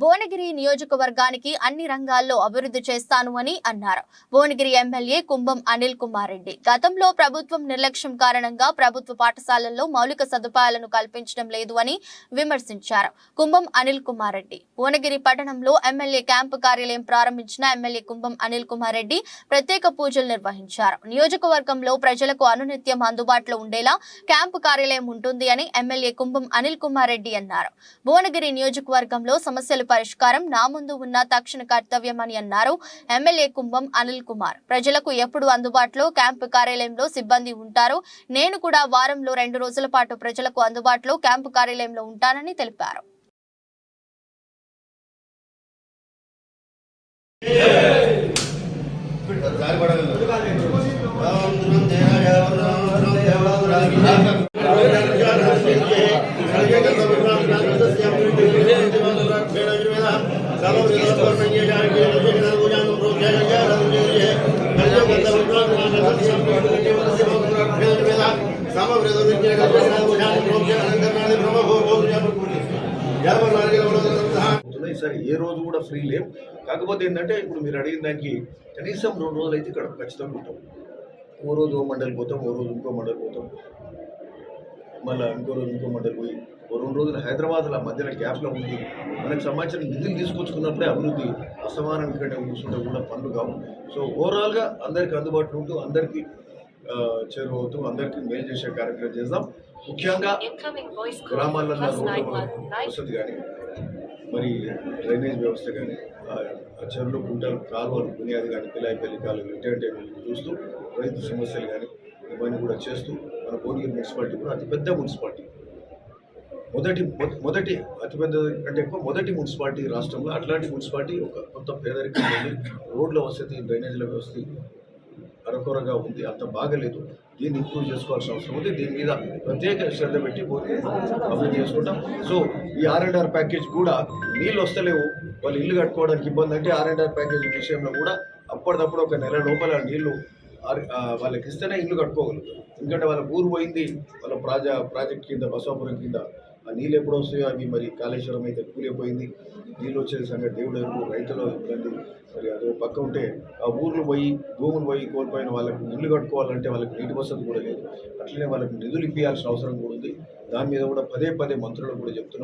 భువనగిరి నియోజకవర్గానికి అన్ని రంగాల్లో అభివృద్ధి చేస్తాను అని అన్నారు. భువనగిరి ఎమ్మెల్యే కుంభం అనిల్ కుమార్ రెడ్డి. గతంలో ప్రభుత్వం నిర్లక్ష్యం కారణంగా ప్రభుత్వ పాఠశాలల్లో మౌలిక సదుపాయాలను కల్పించడం లేదు అని విమర్శించారు కుంభం అనిల్ కుమార్ రెడ్డి. భువనగిరి పట్టణంలో ఎమ్మెల్యే క్యాంపు కార్యాలయం ప్రారంభించిన ఎమ్మెల్యే కుంభం అనిల్ కుమార్ రెడ్డి ప్రత్యేక పూజలు నిర్వహించారు. నియోజకవర్గంలో ప్రజలకు అనునిత్యం అందుబాటులో ఉండేలా క్యాంపు కార్యాలయం ఉంటుంది అని ఎమ్మెల్యే కుంభం అనిల్ కుమార్ రెడ్డి అన్నారు. భువనగిరి నియోజకవర్గంలో సమస్యలు పరిష్కారం నా ముందు ఉన్న తక్షణ కర్తవ్యం అని అన్నారు ఎమ్మెల్యే కుంభం అనిల్ కుమార్. ప్రజలకు ఎప్పుడు అందుబాటులో క్యాంపు కార్యాలయంలో సిబ్బంది ఉంటారు నేను కూడా వారంలో రెండు రోజుల పాటు ప్రజలకు అందుబాటులో క్యాంపు కార్యాలయంలో ఉంటానని తెలిపారు. అవుతున్నాయి సరే ఏ రోజు కూడా ఫ్రీ లేవు. కాకపోతే ఏంటంటే ఇప్పుడు మీరు అడిగిన దానికి కనీసం రెండు రోజులు అయితే ఇక్కడ ఖచ్చితంగా ఉంటాం. ఓ రోజు ఓ మండలి పోతాం ఓ రోజు ఇంకో మండలి పోతాం. మళ్ళీ ఇంకో రోజు ఇంకో మండలి పోయి ఓ రెండు రోజులు హైదరాబాద్లో మధ్యన గ్యాప్లో ఉంది మనకు సంబంధించిన నిధులు తీసుకొచ్చుకున్నప్పుడే అభివృద్ధి అసమానం ఇక్కడ కూర్చుంటే కూడా పనులు కావు సో ఓవరాల్గా అందరికీ అందుబాటులో ఉంటూ అందరికీ చేరువవుతూ అందరికీ మేలు చేసే కార్యక్రమం చేద్దాం ముఖ్యంగా గ్రామాలలో plus రోడ్ల 919. వసతి కానీ మరి డ్రైనేజ్ వ్యవస్థ కానీ ఆ చెరువులు గుంటలు కాలువలు బునియాది కానీ పిల్లాయి పెళ్ళి కాలువలు ఇటువంటి చూస్తూ రైతు సమస్యలు కానీ ఇవన్నీ కూడా చేస్తూ మన భువనగిరి మున్సిపాలిటీ కూడా అతిపెద్ద మున్సిపాలిటీ. మొదటి మొ- మొదటి అతిపెద్ద అంటే ఎక్కువ మొదటి మున్సిపాలిటీ రాష్ట్రంలో అట్లాంటి మున్సిపాలిటీ ఒక కొత్త పేదరికం ఉంది. రోడ్ల వసతి డ్రైనేజీల వ్యవస్థ అరకొరగా ఉంది. అంత బాగలేదు. దీన్ని ఇంప్రూవ్ చేసుకోవాల్సిన అవసరం ఉంది. దీని మీద ప్రత్యేక శ్రద్ధ పెట్టి అభివృద్ధి చేసుకుంటాం. సో ఈ ఆర్ అండ్ ఆర్ ప్యాకేజ్ కూడా నీళ్ళు వస్తలేవు. వాళ్ళు ఇల్లు కట్టుకోవడానికి ఇబ్బంది అంటే ఆర్ అండ్ ఆర్ ప్యాకేజ్ విషయంలో కూడా అప్పటిదప్పుడు ఒక నెల లోపల నీళ్ళు వాళ్ళకి ఇస్తేనే ఇల్లు కట్టుకోగలుగుతారు. ఎందుకంటే వాళ్ళ ఊరు పోయింది వాళ్ళ ప్రాజా ప్రాజెక్ట్ కింద బసవాపురం కింద. ఆ నీళ్ళు ఎప్పుడు వస్తాయో అవి మరి కాళేశ్వరం అయితే కూలిపోయింది నీళ్ళు వచ్చే సంగతి దేవుడు ఎప్పుడు రైతులు ఇబ్బంది మరి అదో పక్క ఉంటే ఆ ఊర్లు పోయి భూములు పోయి కోల్పోయిన వాళ్ళకి ఇల్లు కట్టుకోవాలంటే వాళ్ళకి నీటి వసతి కూడా లేదు. అట్లనే వాళ్ళకి నిధులు ఇప్పించాల్సిన అవసరం కూడా ఉంది. దాని మీద కూడా పదే పదే మంత్రులు కూడా చెప్తున్నారు.